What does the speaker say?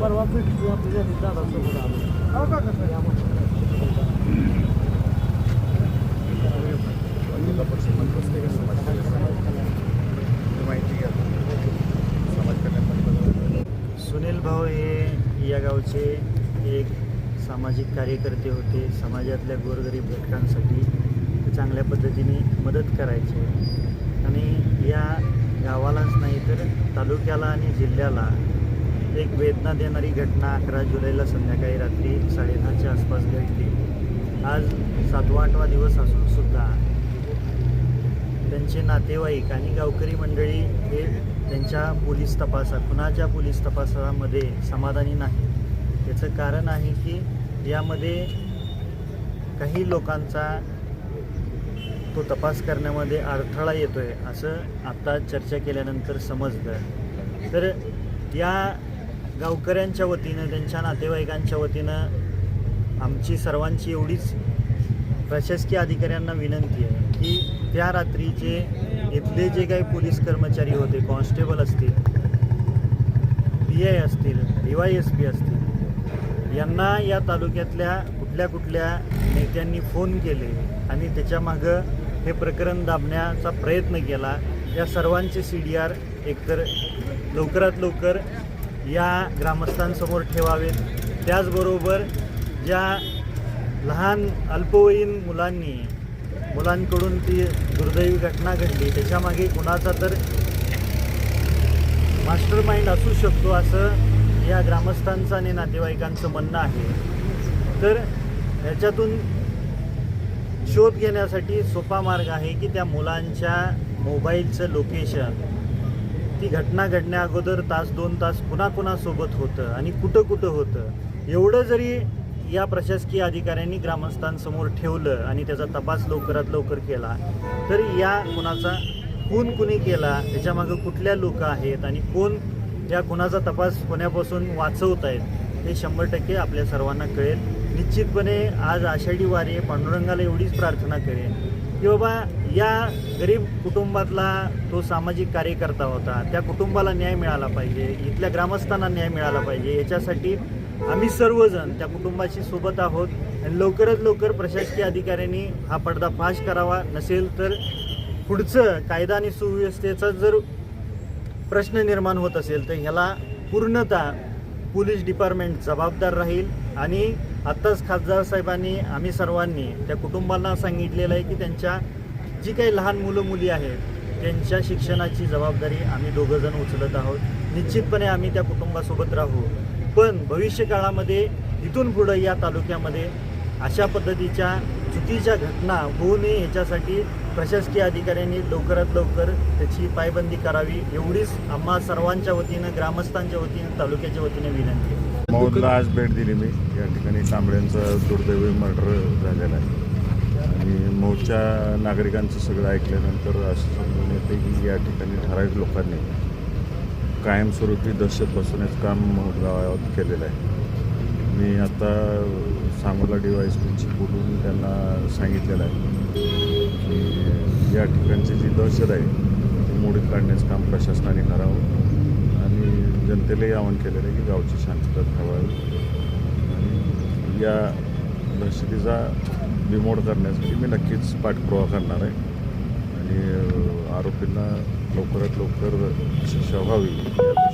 परवा भेटली आपल्या दादासोबत सुनील भाऊ हे या गावचे एक सामाजिक कार्यकर्ते होते. समाजातल्या गोरगरीब घटकांसाठी चांगल्या पद्धतीने मदत करायचे. आणि या गावालाच नाही तर तालुक्याला आणि जिल्ह्याला एक वेदना देणारी घटना अकरा जुलैला संध्याकाळी रात्री साडेदहाच्या आसपास घडली. आज सातवा आठवा दिवस असून सुद्धा त्यांचे नातेवाईक आणि गावकरी मंडळी हे त्यांच्या पोलीस तपासात कुणाच्या पोलीस तपासामध्ये समाधानी नाही याचं कारण आहे की यामध्ये काही लोकांचा तो तपास करण्यामध्ये अडथळा येतोय असं आता चर्चा केल्यानंतर समजलं. तर या गावकऱ्यांच्या वतीनं त्यांच्या नातेवाईकांच्या वतीनं आमची सर्वांची एवढीच प्रशासकीय अधिकाऱ्यांना विनंती आहे की त्या रात्रीचे इथले जे काही पोलीस कर्मचारी होते कॉन्स्टेबल असतील पी आय असतील डी वाय एस पी असतील यांना या तालुक्यातल्या कुठल्या कुठल्या नेत्यांनी फोन केले आणि त्याच्यामागं हे प्रकरण दाबण्याचा प्रयत्न केला. या सर्वांचे सी डी आर एकतर लवकरात लवकर या ग्रामस्थांसमोर ठेवावेत. त्याचबरोबर ज्या लहान अल्पवयीन मुलांनी मुलांकडून ती दुर्दैवी घटना घडली त्याच्यामागे कुणाचा तर मास्टर माइंड असू शकतो असं या ग्रामस्थांचं आणि नातेवाईकांचं म्हणणं आहे. तर ह्याच्यातून शोध घेण्यासाठी सोपा मार्ग आहे की त्या मुलांच्या मोबाईलचं लोकेशन ती घटना घडण्या अगोदर तास दोन तास कुणाकुणासोबत होतं आणि कुठं कुठं होतं. एवढं जरी या प्रशासकीय अधिकाऱ्यांनी ग्रामस्थांसमोर ठेवलं आणि त्याचा तपास लवकरात लवकर केला तर या कुणाचा खून कुणी केला त्याच्यामागं कुठल्या लोक आहेत आणि कोण या खुनाचा तपास होण्यापासून वाचवत आहेत हे शंभर टक्के आपल्या सर्वांना कळेल. निश्चितपणे आज आषाढी वारी पांडुरंगाला एवढीच प्रार्थना करेन की बाबा या गरीब कुटुंबातला तो सामाजिक कार्यकर्ता होता त्या कुटुंबाला न्याय मिळाला पाहिजे इथल्या ग्रामस्थांना न्याय मिळाला पाहिजे याच्यासाठी आम्ही सर्वजण त्या कुटुंबाशी सोबत आहोत आणि लवकरात लवकर प्रशासकीय अधिकाऱ्यांनी हा पर्दाफाश करावा. नसेल तर पुढचं कायदा आणि सुव्यवस्थेचा जर प्रश्न निर्माण होत असेल तर ह्याला पूर्णतः पोलीस डिपार्टमेंट जबाबदार राहील आणि आत्ताच खासदार साहेबांनी आम्ही सर्वांनी त्या कुटुंबांना सांगितलेलं आहे की त्यांच्या जी काही लहान मुलं मुली आहेत त्यांच्या शिक्षणाची जबाबदारी आम्ही दोघंजण उचलत आहोत. निश्चितपणे आम्ही त्या कुटुंबासोबत राहू. पण भविष्यकाळामध्ये इथून पुढं या तालुक्यामध्ये अशा पद्धतीच्या चुकीच्या घटना होऊ नये ह्याच्यासाठी प्रशासकीय अधिकाऱ्यांनी लवकरात लवकर त्याची पायबंदी करावी एवढीच आम्हा सर्वांच्या वतीनं ग्रामस्थांच्या वतीनं तालुक्याच्या वतीनं विनंती आहे. मौदला आज भेट दिली मी. या ठिकाणी तांबड्यांचा दुर्दैवी मर्डर झालेला आहे. आणि मौच्या नागरिकांचं सगळं ऐकल्यानंतर असं समजून येते की या ठिकाणी ठराविक लोकांनी कायमस्वरूपी दहशत बसवण्याचं काम गावात केलेलं आहे. मी आता सांगोला डी पीची बोलून त्यांना सांगितलेलं आहे की या ठिकाणची जी दहशत आहे ती मोडीत काढण्याचं काम प्रशासनाने करावं. जनतेलाही आवाहन केलेलं आहे की गावची शांतता ठेवावी. आणि या दहशतीचा बिमोड करण्यासाठी मी नक्कीच पाठपुरावा करणार आहे. आणि आरोपींना लवकरात लवकर शिक्षा व्हावी. या